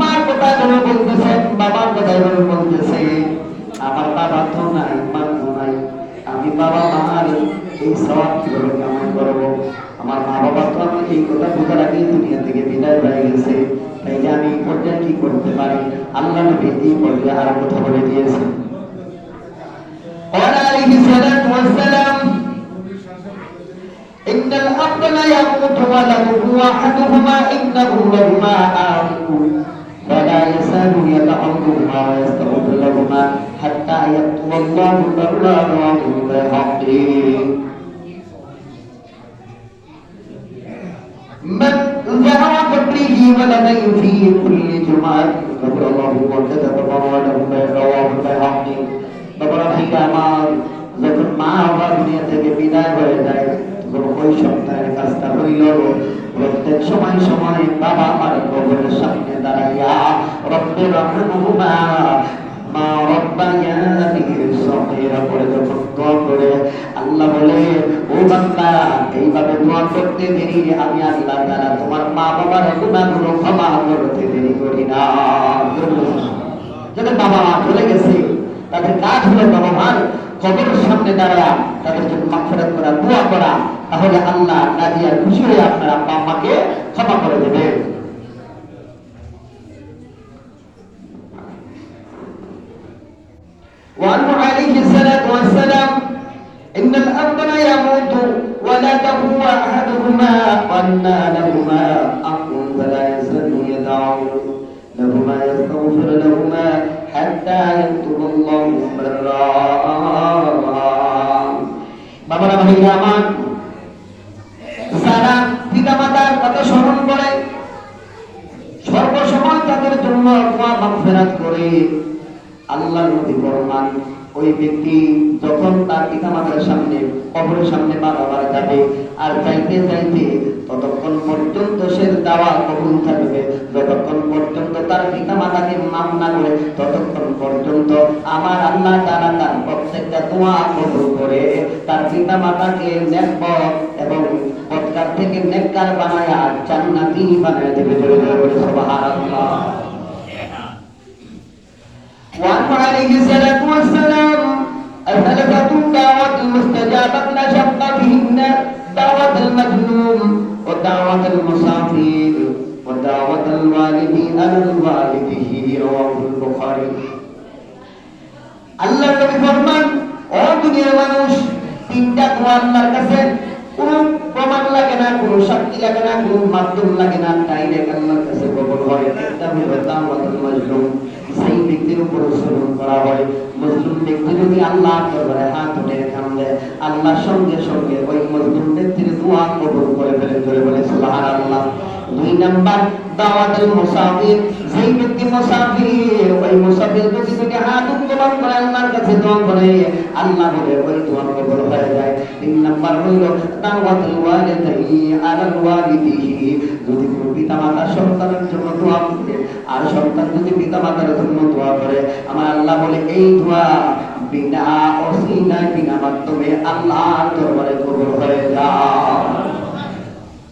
মার কথা যেন বলতেছে, বাবার কথা যেন বলতেছে, আমার বাবা তো নাই, মা তো নাই, আমি বাবা মার এই সব কীভাবে কামাই করব? আমার মা বাবা তো আমি এই কথা বোঝার আগেই দুনিয়া থেকে বিদায় হয়ে গেছে, তাইলে আমি এই পর্যায়ে কি করতে পারি? আল্লাহ নবী এই পর্যায়ে আর কথা বলে দিয়েছে ওরা আলী إن الأرض لا يموت ولده أحدهما إنه لهما آخر فلا يزال يدعوهما ويستغفر لهما حتى يكتب الله الأولاد وهم بحقه من دعا قبره ولديه في كل جمعة غفر الله وكتب موعده رواه البيهقي বাবারা ভাইরা আমার যখন মা বাবা দুনিয়া থেকে বিদায় হয়ে যায় তখন আল্লাহ বলে, ও বান্দা, এইভাবে দোয়া করতে দেরি, আমি আল্লাহ তাআলা তোমার মা বাবার গুনাহগুলো ক্ষমা করতে দেরি করি না। যাদের বাবা মা চলে গেছে, তাদের কাজ হলো, বাবা মার কবরের সামনে দাঁড়ায়া তাদের জন্য মাফেরাত করা দোয়া করা তাহলে আল্লাহ রাজিয়ার খুশি হয়ে আপনার আব্বা আম্মাকে ক্ষমা করে দেবে وعنه عليه الصلاة والسلام إن الأرض لا يموت ولا تهوى أحدهما وأن لهما أخ فلا يزال يدعو لهما يستغفر لهما হাত্তা ইয়াতুল্লাহু বারা বাবারা ভাইরা আমার যারা পিতামাতার করে, সর্বসময় তাদের জন্য আল্লাহ মাগফিরাত করে আল্লাহ নবী ফরমান ওই ব্যক্তি যখন তার পিতা মাতার সামনে, কবরের সামনে বারবার যাবে, আর চাইতে চাইতে ততক্ষণ পর্যন্ত সে দাওয়া কবুল থাকবে। যতক্ষণ পর্যন্ত তার পিতা মাতাকে মাফ না করে, ততক্ষণ পর্যন্ত আমার আল্লাহ তাআলা তার প্রত্যেকটা দোয়া কবুল করে, তার পিতা মাতাকে নেকবত এবং বদকার থেকে নেককার বানায়া জান্নাতি বানায় দেবে। জোরে জোরে বলে সুবহানাল্লাহ। وعنه عليه الصلاة والسلام الثلاثة دعوة المستجابة لا شق فيهن دعوة المظلوم ودعوة المسافر ودعوة الوالد على والده رواه البخاري আল্লাহ নবী ফরমান ও দুনিয়ার মানুষ তিনটা দোয়া আল্লাহর কাছে কোনো প্রমাণ লাগে না কোনো শক্তি লাগে না কোনো মাধ্যম লাগে না ডাইরেক্ট আল্লাহর কাছে কবল হয় একটা হলো দাওয়াতুল মাজলুম সেই ব্যক্তির উপর জুলুম করা হয়। মজলুম ব্যক্তি যদি আল্লাহ দরবারে হাত উঠে কান্দে আল্লাহ সঙ্গে সঙ্গে ওই মজলুম ব্যক্তির দোয়া কবুল করে ফেলে, ধরে বলে, সুবহানাল্লাহ। দুই নাম্বার, দাওয়াতুল মুসাফির। যেই ব্যক্তি মুসাফির, ওই মুসাফির যদি যদি হাত উত্তোলন করে, আল্লাহর কাছে দোয়া করে, আল্লাহ বলে, ওই দোয়া কবুল হয়ে যায়। তিন নাম্বার হইল, দাওয়াতুল ওয়ালিদাইনি আলাল ওয়ালিদিহি। যদি পিতা মাতার সন্তানের জন্য দোয়া করবে। আর সন্তান যদি পিতা মাতার জন্য দোয়া করে, আমার আল্লাহ বলে, এই দোয়া বিনা অসিনা বিনা মাধ্যমে আল্লাহ দরবারে কবর হয়ে যায়